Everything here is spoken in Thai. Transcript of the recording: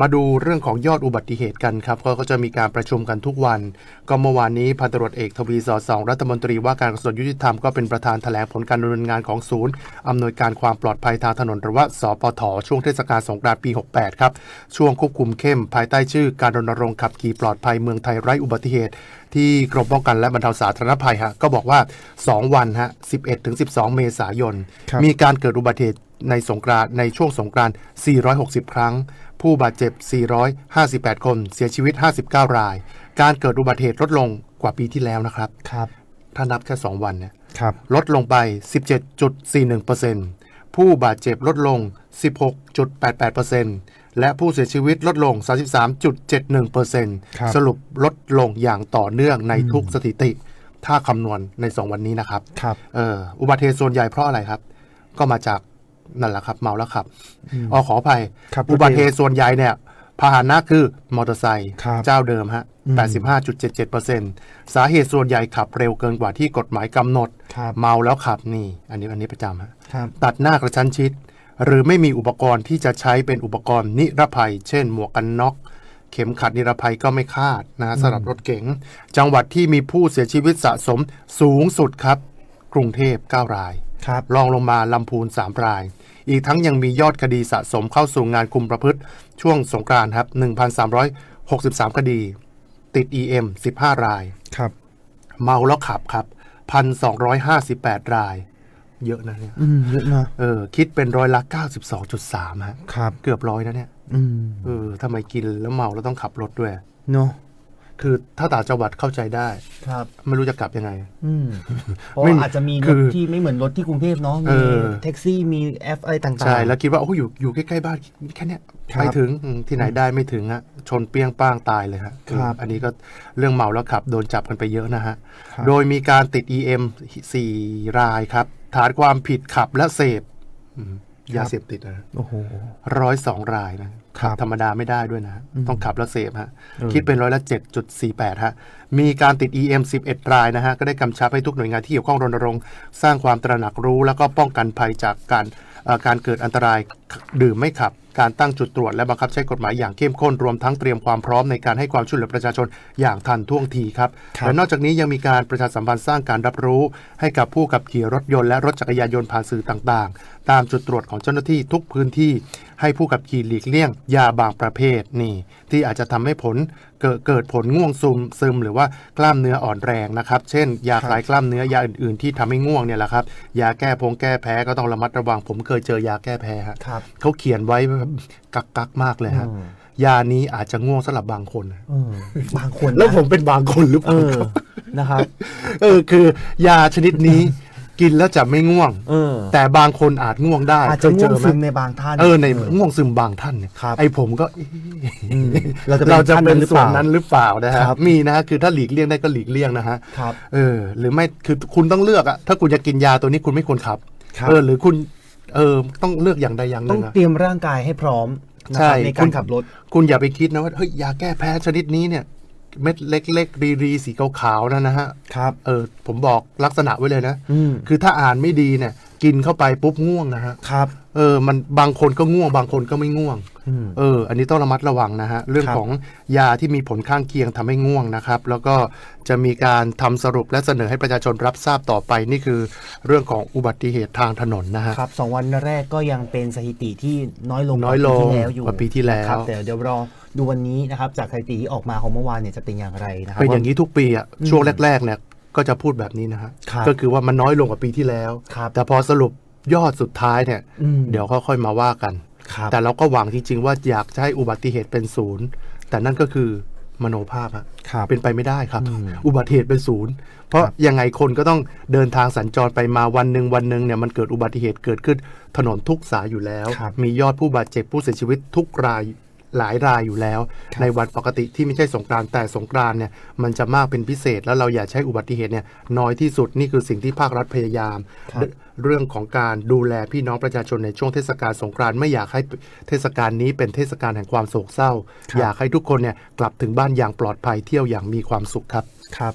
มาดูเรื่องของยอดอุบัติเหตุกันครับก็ก็จะมีการประชุมกันทุกวัน ก็เมื่อวานนี้พันตำรวจเอกทวีสอดสองรัฐมนตรีว่าการกระทรวงยุติธรรมก็เป็นประธานแถลงผลการดำเนินงานของศูนย์อำนวยการความปลอดภัยทางถนนหรือว่าสปทช่วงเทศกาลสงกรานต์ปี 68 ครับช่วงควบคุมเข้มภายใต้ชื่อการรณรงค์ขับขี่ปลอดภัยเมืองไทยไร้อุบัติเหตุ ที่กรมป้องกันและบรรเทาสาธารณภัยฮะก็บอกว่า 2 วันฮะ11ถึง12 เมษายนครับมีการเกิดอุบัติเหตุ ในสงกรานต์ในช่วงสงกรานต์460 ครั้ง ผู้บาดเจ็บ 458 คน เสียชีวิต 59 ราย การเกิดอุบัติเหตุลดลงกว่าปีที่แล้วนะครับ ครับ ถ้านับแค่ 2 วันเนี่ยครับลดลงไป 17.41%ผู้บาดเจ็บลดลง 16.88%และผู้เสียชีวิตลดลง 33.71%สรุปลดลงอย่างต่อเนื่องในทุกสถิติ ถ้าคำนวณใน 2 วันนี้นะครับครับเอออุบัติเหตุส่วนใหญ่เพราะอะไรครับ ก็มาจาก นั่นแหละครับ เมาแล้วขับอ๋อขออภัยครับอุบัติเหตุส่วนใหญ่เนี่ยพาหนะคือมอเตอร์ไซค์ครับเจ้าเดิมฮะ 85.77%สาเหตุส่วนใหญ่ขับเร็วเกินกว่าที่กฎหมายกำหนดครับเมาแล้วขับนี่ อันนี้อันนี้ประจำฮะครับตัดหน้ากระชั้นชิด หรือไม่มีอุปกรณ์ที่จะใช้เป็นอุปกรณ์นิรภัย เช่น หมวกกันน็อก เข็มขัดนิรภัยก็ไม่คาดนะฮะสำหรับรถเก๋ง จังหวัดที่มีผู้เสียชีวิตสะสมสูงสุดครับ กรุงเทพ 9 รายครับรองลงมาลำพูน 3 ราย อีกทั้งยังมียอดคดีสะสมเข้าสู่งานคุมประพฤติ ช่วงสงกรานต์ครับ 1,363 คดี ติด EM 15 ราย ครับ เมาแล้วขับครับ 1,258 ราย เยอะนะเนี่ยอืมเยอะนะเออ คิดเป็นร้อยละ 92.3ฮะครับ เกือบร้อยนะเนี่ย อืมเออทำไมกินแล้วเมาแล้วต้องขับรถด้วย เนาะ คือถ้าต่างจังหวัดเข้าใจได้ ครับ ไม่รู้จะกลับยังไง อืมเพราะไม่ว่าอาจจะมีคืรถอ ที่ไม่เหมือนรถที่กรุงเทพเนาะเอมีอแท็กซี่มีแอปอะไรต่างๆ ใช่แล้วคิดว่าโอ้อยู่อยู่ใกล้ๆบ้านแค่เนี้ยครับไปถึงอืมที่ไหนได้ไม่ถึงฮะชนเปี้ยงป้างตายเลยฮะครับเอออันนี้ก็เรื่องเมาแล้วขับ โดนจับกันไปเยอะนะฮะ ครับ โดยมีการติด EM 4 รายครับ ฐานความผิดขับและเสพอืมยาเสพติดนะโอ้โห ร้อยสองรายนะ ครับธรรมดาไม่ได้ด้วยนะฮะต้องขับแล้วเสพฮะเออคิดเป็นร้อยละ7.48 ฮะ มีการติด EM 11 รายนะฮะ ก็ได้กำชับให้ทุกหน่วยงานที่เกี่ยวข้องรณรงค์สร้างความตระหนักรู้ แล้วก็ป้องกันภัยจากการเอ่อการเกิดอันตรายดื่มไม่ขับ การตั้งจุดตรวจและบังคับใช้กฎหมายอย่างเข้มข้นรวมทั้งเตรียมความพร้อมในการให้ความช่วยเหลือประชาชนอย่างทันท่วงทีครับครับและนอกจากนี้ยังมีการประชาสัมพันธ์สร้างการรับรู้ ให้กับผู้ขับขี่รถยนต์และรถจักรยานยนต์ผ่านสื่อต่างๆ ตามจุดตรวจของเจ้าหน้าที่ทุกพื้นที่ ให้ผู้ขับขี่หลีกเลี่ยงยาบางประเภทนี่ที่อาจจะทำให้ผล เกิดเกิดผลง่วงซึมซึมหรือว่ากล้ามเนื้ออ่อนแรงนะครับ เช่น ยาคลายกล้ามเนื้อยาอื่นๆ ที่ทำให้ง่วงเนี่ยแหละครับ ยาแก้พงแก้แพ้ก็ต้องระมัดระวัง ผมเคยเจอยาแก้แพ้ฮะครับเขาเขียนไว้กักกักๆมากเลยฮะอืมยานี้อาจจะง่วงสำหรับบางคนเออบางคนนะแล้วผมเป็นบางคนหรือเปเอล่าอนะครับ เออคือยาชนิดนี้ กินแล้วจะไม่ง่วง เออ แต่บางคนอาจง่วงได้อาจจะเคยเจง่วงอไหมซึมในบางท่าน เออในง่วงซึมบางท่านเนี่ยครับไอผมก็อืมเราจะเราจะท่เป็นหรือส่เปวนล่านั้นหรือเปล่านะฮะครับ มีนะฮะคือถ้าหลีกเลี่ยงได้ก็หลีกเลี่ยงนะฮะ ครับ เออหรือไม่คือคุณต้องเลือกอะถ้าคุณจะกินยาตัวนี้คุณไม่ควรขับ ครับ เออหรือคุณเออต้องเลือกอย่างใดอย่างหต้อนึ่งงอะ เตรียมร่างกายให้พร้อมนะใช่ครับในคุการณ ขับรถ คุณอย่าไปคิดนะว่าเฮ้ยยาแก้แพ้ชนิดนี้เนี่ย เม็ดเล็กๆรีรีๆสีขาวๆนั่นนะฮะครับเออผมบอกลักษณะไว้เลยนะอืมคือถ้าอ่านไม่ดีเนี่ย กินเข้าไปปุ๊บง่วงนะฮะครับ เออมันบางคนก็ง่วง บางคนก็ไม่ง่วงอืมเออ อันนี้ต้องระมัดระวังนะฮะ เรื่องครับของยาที่มีผลข้างเคียงทำให้ง่วงนะครับ แล้วก็จะมีการทำสรุปและเสนอให้ประชาชนรับทราบต่อไปนี่คือเรื่องของอุบัติเหตุทางถนนนะฮะครับสองวันแรกก็ยังเป็นสถิติที่น้อยลงน้อยลงกว่าปีที่แล้วอยู่กว่าปีที่แล้วนะครับแต่เดี๋ยวรอดูวันนี้นะครับจากสถิติที่ออกมาของเมื่อวานเนี่ยจะเป็นอย่างไรนะครัเป็นอย่างนี้นี้ทุกปีอะช่วงแรกๆเนี่ยก็จะพูดแบบนี้นะฮะครับก็คือว่ามันน้อยลงกว่าปีที่แล้วครับแต่พอสรุป ยอดสุดท้ายเนี่ยอืมเดี๋ยวค่อยๆมาว่ากันครับแต่เราก็หวังจริงๆว่าอยากจะให้อุบัติเหตุเป็นศูนย์ แต่นั่นก็คือมโนภาพฮะครับเป็นไปไม่ได้ครับอืมอุบัติเหตุเป็นศูนย์ เพราะยังไงคนก็ต้องเดินทางสัญจรไปมาวันหนึ่งวันหนึ่งเนี่ยมันเกิดอุบัติเหตุเกิดขึ้นถนนทุกสายอยู่แล้วครับมียอดผู้บาดเจ็บผู้เสียชีวิตทุกราย หลายรายอยู่แล้วครับในวันปกติที่ไม่ใช่สงกรานต์แต่สงกรานต์เนี่ยมันจะมากเป็นพิเศษ แล้วเราอยากใช้อุบัติเหตุเนี่ยน้อยที่สุดนี่คือสิ่งที่ภาครัฐพยายามครับเรื่องของการดูแลพี่น้องประชาชนในช่วงเทศกาลสงกรานต์ไม่อยากให้เทศกาลนี้เป็นเทศกาลแห่งความโศกเศร้าครับอยากให้ทุกคนเนี่ยกลับถึงบ้านอย่างปลอดภัยเที่ยวอย่างมีความสุขครับครับ